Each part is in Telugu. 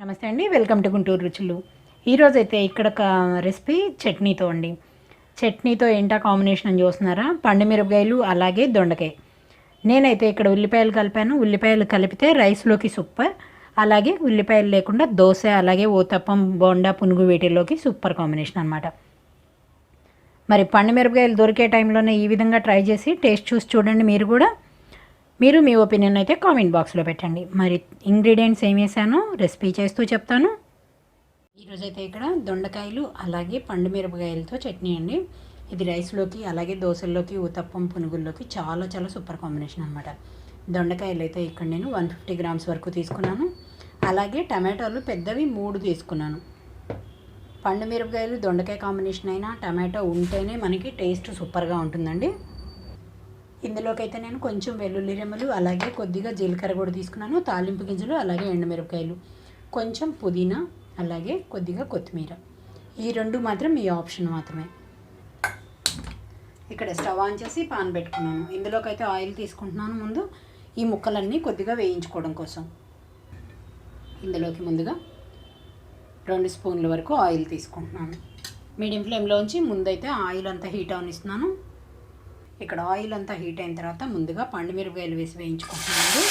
నమస్తే అండి వెల్కమ్ టు గుంటూరు రుచులు. ఈరోజు అయితే ఇక్కడ ఒక రెసిపీ చట్నీతో అండి. చట్నీతో ఏంటా కాంబినేషన్ అని చూస్తున్నారా? పండు మిరపకాయలు అలాగే దొండకాయ. నేనైతే ఇక్కడ ఉల్లిపాయలు కలిపాను. ఉల్లిపాయలు కలిపితే రైస్లోకి సూపర్. అలాగే ఉల్లిపాయలు లేకుండా దోశ అలాగే ఓతప్పం బోండా పునుగు వీటిల్లోకి సూపర్ కాంబినేషన్ అనమాట మరి పండు మిరపకాయలు దొరికే టైంలోనే ఈ విధంగా ట్రై చేసి టేస్ట్ చూసి చూడండి మీరు కూడా. మీరు మీ ఒపీనియన్ అయితే కామెంట్ బాక్స్లో పెట్టండి. మరి ఇంగ్రీడియంట్స్ ఏం వేసానో రెసిపీ చేస్తూ చెప్తాను. ఈరోజైతే ఇక్కడ దొండకాయలు అలాగే పండు మిరపకాయలతో చట్నీ అండి. ఇది రైస్లోకి అలాగే దోశల్లోకి ఉతప్పం పునుగుల్లోకి చాలా చాలా సూపర్ కాంబినేషన్ అనమాట దొండకాయలు అయితే ఇక్కడ నేను వన్ ఫిఫ్టీ గ్రామ్స్ వరకు తీసుకున్నాను. అలాగే టమాటోలు పెద్దవి మూడు తీసుకున్నాను. పండు మిరపకాయలు దొండకాయ కాంబినేషన్ అయినా టమాటో ఉంటేనే మనకి టేస్ట్ సూపర్గా ఉంటుందండి. ఇందులోకి అయితే నేను కొంచెం వెల్లుల్లి రెమ్మలు అలాగే కొద్దిగా జీలకర్ర కూడా తీసుకున్నాను. తాలింపు గింజలు అలాగే ఎండుమిరపకాయలు. కొంచెం పుదీనా అలాగే కొద్దిగా కొత్తిమీర. ఈ రెండు మాత్రం మీ ఆప్షన్ మాత్రమే. ఇక్కడ స్టవ్ ఆన్ చేసి పాన్ పెట్టుకున్నాను. ఇందులోకైతే ఆయిల్ తీసుకుంటున్నాను ముందు. ఈ ముక్కలన్నీ కొద్దిగా వేయించుకోవడం కోసం. ఇందులోకి ముందుగా రెండు స్పూన్ల వరకు ఆయిల్ తీసుకుంటున్నాను. మీడియం ఫ్లేమ్లోంచి ముందైతే ఆయిల్ అంతా హీట్ ఆన్ ఇస్తున్నాను. ఇక్కడ ఆయిల్ అంతా హీట్ అయిన తర్వాత ముందుగా పండుమిరపకాయలు వేసి వేయించుకుంటున్నాను.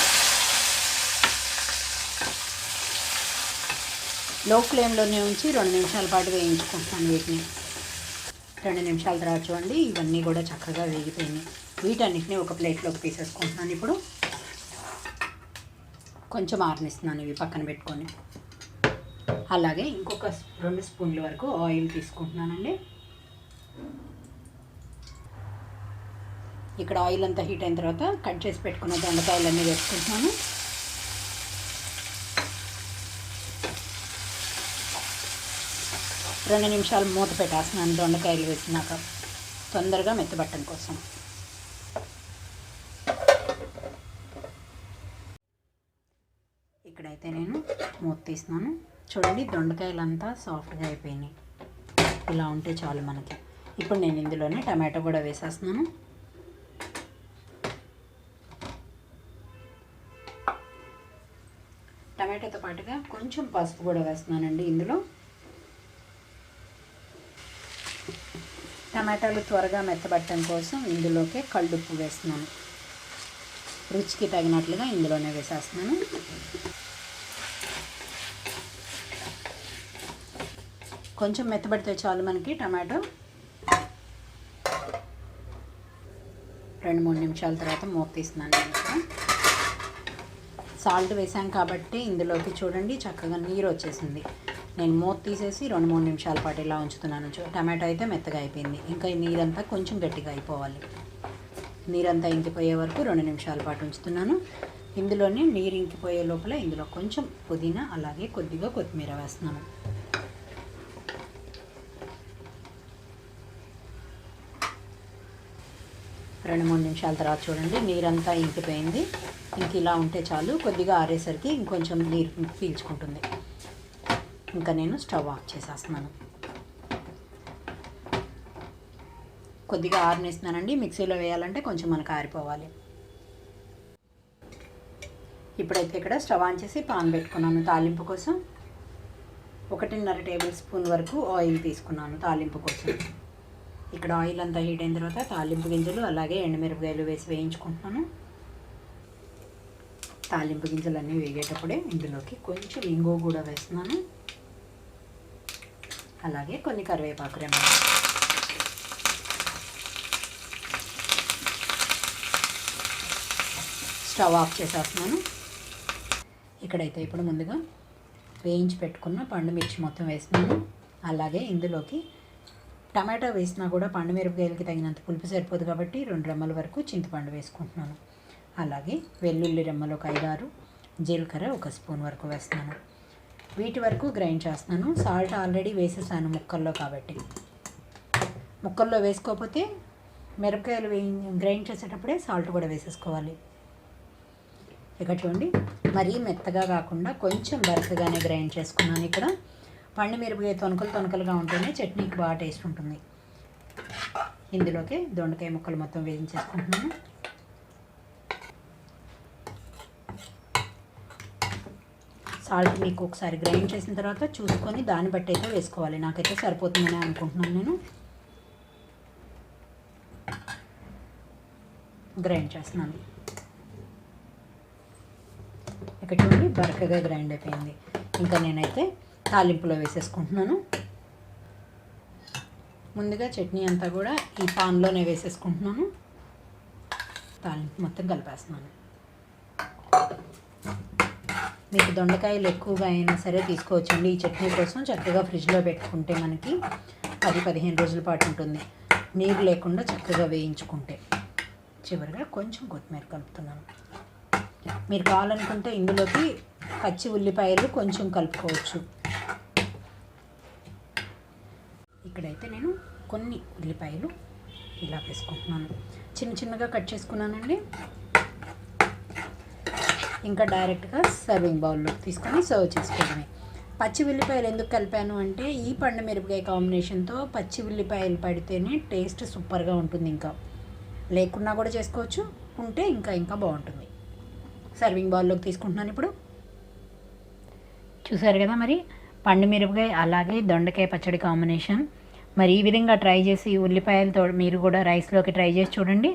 లో ఫ్లేమ్లోనే ఉంచి రెండు నిమిషాల పాటు వేయించుకుంటున్నాను వీటిని. రెండు నిమిషాల తర్వాత చూడండి ఇవన్నీ కూడా చక్కగా వేగిపోయినాయి. వీటన్నిటిని ఒక ప్లేట్లోకి తీసేసుకుంటున్నాను ఇప్పుడు. కొంచెం ఆరనిస్తున్నాను ఇవి పక్కన పెట్టుకొని. అలాగే ఇంకొక రెండు స్పూన్ల వరకు ఆయిల్ తీసుకుంటున్నానండి. ఇక్కడ ఆయిల్ అంతా హీట్ అయిన తర్వాత కట్ చేసి పెట్టుకున్న దొండకాయలన్నీ వేసుకుంటున్నాను. రెండు నిమిషాలు మూత పెట్టేస్తున్నాను దొండకాయలు వేసినాక. తొందరగా మెత్తబట్టం కోసం. ఇక్కడైతే నేను మూత తీస్తున్నాను. చూడండి దొండకాయలు అంతా సాఫ్ట్గా అయిపోయినాయి. ఇలా ఉంటే చాలు మనకి. ఇప్పుడు నేను ఇందులోనే టమాటో కూడా వేసేస్తున్నాను. కొంచెం పసుపు కూడా వేస్తున్నానండి ఇందులో. టమాటాలు త్వరగా మెత్తబట్టడం కోసం ఇందులోకే కళ్ళుప్పు వేస్తున్నాను. రుచికి తగినట్లుగా ఇందులోనే వేసేస్తున్నాను. కొంచెం మెత్తబడితే చాలు మనకి టమాటో. రెండు మూడు నిమిషాల తర్వాత మూత తీస్తున్నాను నేను. సాల్ట్ వేసాం కాబట్టి ఇందులోకి చూడండి చక్కగా నీరు వచ్చేసింది. నేను మూత తీసేసి రెండు మూడు నిమిషాల పాటు ఇలా ఉంచుతున్నాను. టమాటో అయితే మెత్తగా అయిపోయింది. ఇంకా ఈ నీరంతా కొంచెం గట్టిగా అయిపోవాలి. నీరంతా ఇంకిపోయే వరకు రెండు నిమిషాల పాటు ఉంచుతున్నాను. ఇందులోనే నీరు ఇంకిపోయే లోపల ఇందులో కొంచెం పుదీనా అలాగే కొద్దిగా కొత్తిమీర వేస్తున్నాను. రెండు మూడు నిమిషాల తర్వాత చూడండి. నీరంతా ఇంకిపోయింది. ఇంక ఇలా ఉంటే చాలు. కొద్దిగా ఆరేసరికి ఇంకొంచెం నీరు పీల్చుకుంటుంది. ఇంకా నేను స్టవ్ ఆఫ్ చేసేస్తున్నాను. కొద్దిగా ఆరినేస్తున్నానండి. మిక్సీలో వేయాలంటే కొంచెం మనకు ఆరిపోవాలి. ఇప్పుడైతే ఇక్కడ స్టవ్ ఆన్ చేసి పాన్ పెట్టుకున్నాను తాలింపు కోసం. ఒకటిన్నర టేబుల్ స్పూన్ వరకు ఆయిల్ తీసుకున్నాను తాలింపు కోసం. ఇక్కడ ఆయిల్ అంతా హీట్ అయిన తర్వాత తాలింపు గింజలు అలాగే ఎండుమిరపకాయలు వేసి వేయించుకుంటున్నాను. తాలింపు గింజలు అన్నీ వేగేటప్పుడే ఇందులోకి కొంచెం ఇంగువ కూడా వేస్తున్నాను. అలాగే కొన్ని కరివేపాకు రెమ్మలు. స్టవ్ ఆఫ్ చేసేస్తున్నాను. ఇక్కడైతే ఇప్పుడు ముందుగా వేయించి పెట్టుకున్న పండు మిర్చి మొత్తం వేస్తున్నాను. అలాగే ఇందులోకి టమాటా వేసినా కూడా పండు మిరపకాయలకి తగినంత పులుపు సరిపోదు కాబట్టి రెండు రెమ్మల వరకు చింతపండు వేసుకుంటున్నాను. అలాగే వెల్లుల్లి రెమ్మలు ఒక ఐదారు జీలకర్ర ఒక స్పూన్ వరకు వేస్తున్నాను. వీటి వరకు గ్రైండ్ చేస్తున్నాను. సాల్ట్ ఆల్రెడీ వేసేసాను ముక్కల్లో కాబట్టి. ముక్కల్లో వేసుకోకపోతే మిరపకాయలు వే గ్రైండ్ చేసేటప్పుడే సాల్ట్ కూడా వేసేసుకోవాలి. ఇక చూడండి మరీ మెత్తగా కాకుండా కొంచెం బరకగానే గ్రైండ్ చేసుకున్నాను ఇక్కడ. పండు మిరపకాయ తొనకలు తొనకలుగా ఉంటేనే చట్నీకి బాగా టేస్ట్ ఉంటుంది. ఇందులోకి దొండకాయ ముక్కలు మొత్తం వేయించేసుకుంటున్నాను. సాల్ట్ మీకు ఒకసారి గ్రైండ్ చేసిన తర్వాత చూసుకొని దాన్ని బట్టి అయితే వేసుకోవాలి. నాకైతే సరిపోతుందని అనుకుంటున్నాను నేను. గ్రైండ్ చేస్తున్నాను. ఇక్కడ చూడండి బరకగా గ్రైండ్ అయిపోయింది. ఇంకా నేనైతే తాలింపులో వేసేసుకుంటున్నాను. ముందుగా చట్నీ అంతా కూడా ఈ పాన్లోనే వేసేసుకుంటున్నాను. తాలింపు మొత్తం కలిపేస్తున్నాను. మీకు దొండకాయలు ఎక్కువగా అయినా సరే తీసుకోవచ్చండి. ఈ చట్నీ కోసం చక్కగా ఫ్రిడ్జ్లో పెట్టుకుంటే మనకి పది పదిహేను రోజుల పాటు ఉంటుంది. నీరు లేకుండా చక్కగా వేయించుకుంటే. చివరిగా కొంచెం కొత్తిమీర కలుపుతున్నాను. మీరు కావాలనుకుంటే ఇందులోకి పచ్చి ఉల్లిపాయలు కొంచెం కలుపుకోవచ్చు. ఇక్కడైతే నేను కొన్ని ఉల్లిపాయలు ఇలా వేసుకుంటున్నాను. చిన్న చిన్నగా కట్ చేసుకున్నానండి. ఇంకా డైరెక్ట్గా సర్వింగ్ బౌల్లో తీసుకొని సర్వ్ చేసుకోవడమే. పచ్చి ఉల్లిపాయలు ఎందుకు కలిపాను అంటే ఈ పండు మిరపకాయ కాంబినేషన్తో పచ్చి ఉల్లిపాయలు పడితేనే టేస్ట్ సూపర్గా ఉంటుంది ఇంకా. లేకున్నా కూడా చేసుకోవచ్చు ఉంటే ఇంకా ఇంకా బాగుంటుంది. సర్వింగ్ బౌల్లోకి తీసుకుంటున్నాను ఇప్పుడు. చూసారు కదా మరి? పండు మిరపకాయ అలాగే దొండకాయ పచ్చడి కాంబినేషన్. మరి ఈ విధంగా ట్రై చేసి ఉల్లిపాయలతో మీరు కూడా రైస్లోకి ట్రై చేసి చూడండి.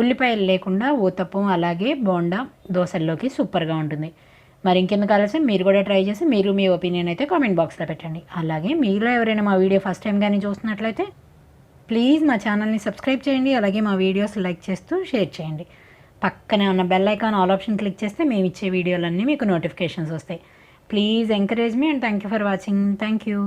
ఉల్లిపాయలు లేకుండా ఊతప్పం అలాగే బోండా దోశల్లోకి సూపర్గా ఉంటుంది. మరి ఇంకెందుకు ఆలస్యం? మీరు కూడా ట్రై చేసి మీరు మీ ఒపీనియన్ అయితే కామెంట్ బాక్స్లో పెట్టండి. అలాగే మీలో ఎవరైనా మా వీడియో ఫస్ట్ టైం కానీ చూస్తున్నట్లయితే ప్లీజ్ మా ఛానల్ని సబ్స్క్రైబ్ చేయండి. అలాగే మా వీడియోస్ లైక్ చేస్తూ షేర్ చేయండి. పక్కనే ఉన్న bell icon all option click చేస్తే మేము ఇచ్చే వీడియోలన్నీ మీకు నోటిఫికేషన్స్ వస్తాయి. Please encourage me and thank you for watching. Thank you.